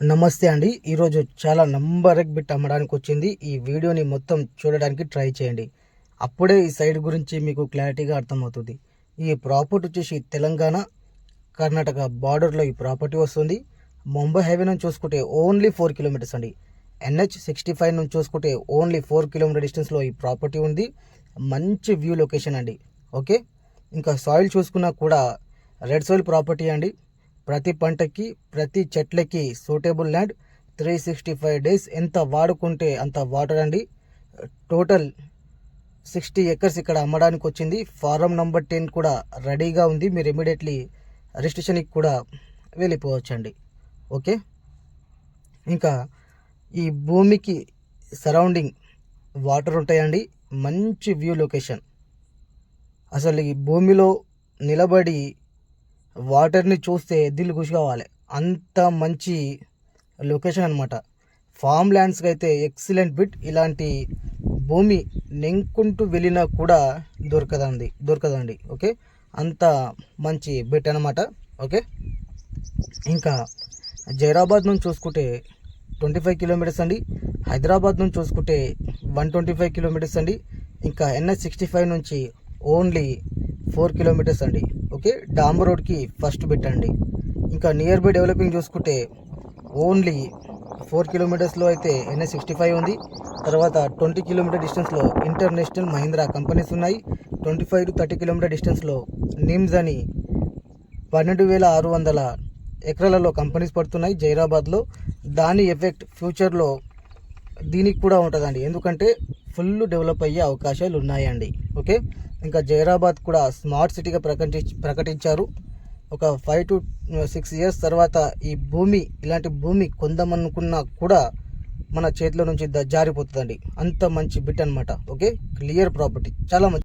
నమస్తే అండి. ఈరోజు చాలా నంబర్ ఎగ్ బిట్ అమ్మడానికి వచ్చింది. ఈ వీడియోని మొత్తం చూడడానికి ట్రై చేయండి. అప్పుడే ఈ సైడ్ గురించి మీకు క్లారిటీగా అర్థమవుతుంది. ఈ ప్రాపర్టీ వచ్చేసి తెలంగాణ కర్ణాటక బార్డర్లో ఈ ప్రాపర్టీ వస్తుంది. ముంబై హైవే నుంచి చూసుకుంటే ఓన్లీ ఫోర్ కిలోమీటర్స్ అండి. ఎన్హెచ్ సిక్స్టీ ఫైవ్ నుంచి చూసుకుంటే ఓన్లీ ఫోర్ కిలోమీటర్ డిస్టెన్స్లో ఈ ప్రాపర్టీ ఉంది. మంచి వ్యూ లొకేషన్ అండి. ఓకే? ఇంకా సాయిల్ చూసుకున్నా కూడా రెడ్ సాయిల్ ప్రాపర్టీ అండి. ప్రతి పంటకి ప్రతి చెట్లకి suitable land three sixty five days ఎంత వాడుకుంటే అంత వాటర్ అండి. టోటల్ సిక్స్టీ ఎకర్స్ ఇక్కడ అమ్మడానికి వచ్చింది. ఫారం నంబర్ టెన్ కూడా రెడీగా ఉంది. మీరు ఇమీడియట్లీ రిజిస్ట్రేషన్కి కూడా వెళ్ళిపోవచ్చండి. ఓకే? ఇంకా ఈ భూమికి సరౌండింగ్ వాటర్ ఉంటాయండి. మంచి వ్యూ లొకేషన్. అసలు ఈ భూమిలో నిలబడి వాటర్ని చూస్తే దిల్ ఖుషి కావాలి. అంత మంచి లొకేషన్ అనమాట ఫామ్ ల్యాండ్స్కి అయితే ఎక్సలెంట్ బిట్. ఇలాంటి భూమి నెంకుంటూ వెళ్ళినా కూడా దొరకదండి. దొరకదండి. ఓకే? అంత మంచి బిట్ అనమాట ఓకే? ఇంకా జైరాబాద్ నుంచి చూసుకుంటే ట్వంటీ ఫైవ్ కిలోమీటర్స్ అండి. హైదరాబాద్ నుంచి చూసుకుంటే వన్ ట్వంటీ ఫైవ్ కిలోమీటర్స్ అండి. ఇంకా ఎన్ఎస్ సిక్స్టీ ఫైవ్ నుంచి ఓన్లీ ఫోర్ కిలోమీటర్స్ అండి. ఓకే? డాంబర్ రోడ్కి ఫస్ట్ పెట్టండి ఇంకా నియర్ బై డెవలపింగ్ చూసుకుంటే ఓన్లీ ఫోర్ కిలోమీటర్స్లో అయితే ఎన్ఎస్ సిక్స్టీ ఫైవ్ ఉంది. తర్వాత ట్వంటీ కిలోమీటర్ డిస్టెన్స్లో ఇంటర్నేషనల్ మహీంద్రా కంపెనీస్ ఉన్నాయి. Twenty five to thirty kilometre డిస్టెన్స్లో నిమ్స్ అని పన్నెండు వేల ఆరు వందల ఎకరాలలో కంపెనీస్ పడుతున్నాయి జైరాబాద్లో. దాని ఎఫెక్ట్ ఫ్యూచర్లో దీనికి కూడా ఉంటుందండి. ఎందుకంటే ఫుల్ డెవలప్ అయ్యే అవకాశాలు ఉన్నాయండి. ఓకే? ఇంకా జైరాబాద్ కూడా స్మార్ట్ సిటీగా ప్రకటి ప్రకటించారు. ఒక ఫైవ్ టు సిక్స్ ఇయర్స్ తర్వాత ఈ భూమి ఇలాంటి భూమి కొందామనుకున్నా కూడా మన చేతిలో నుంచి జారిపోతుందండి. అంత మంచి బిట్ అనమాట ఓకే? Clear property. చాలా మంచి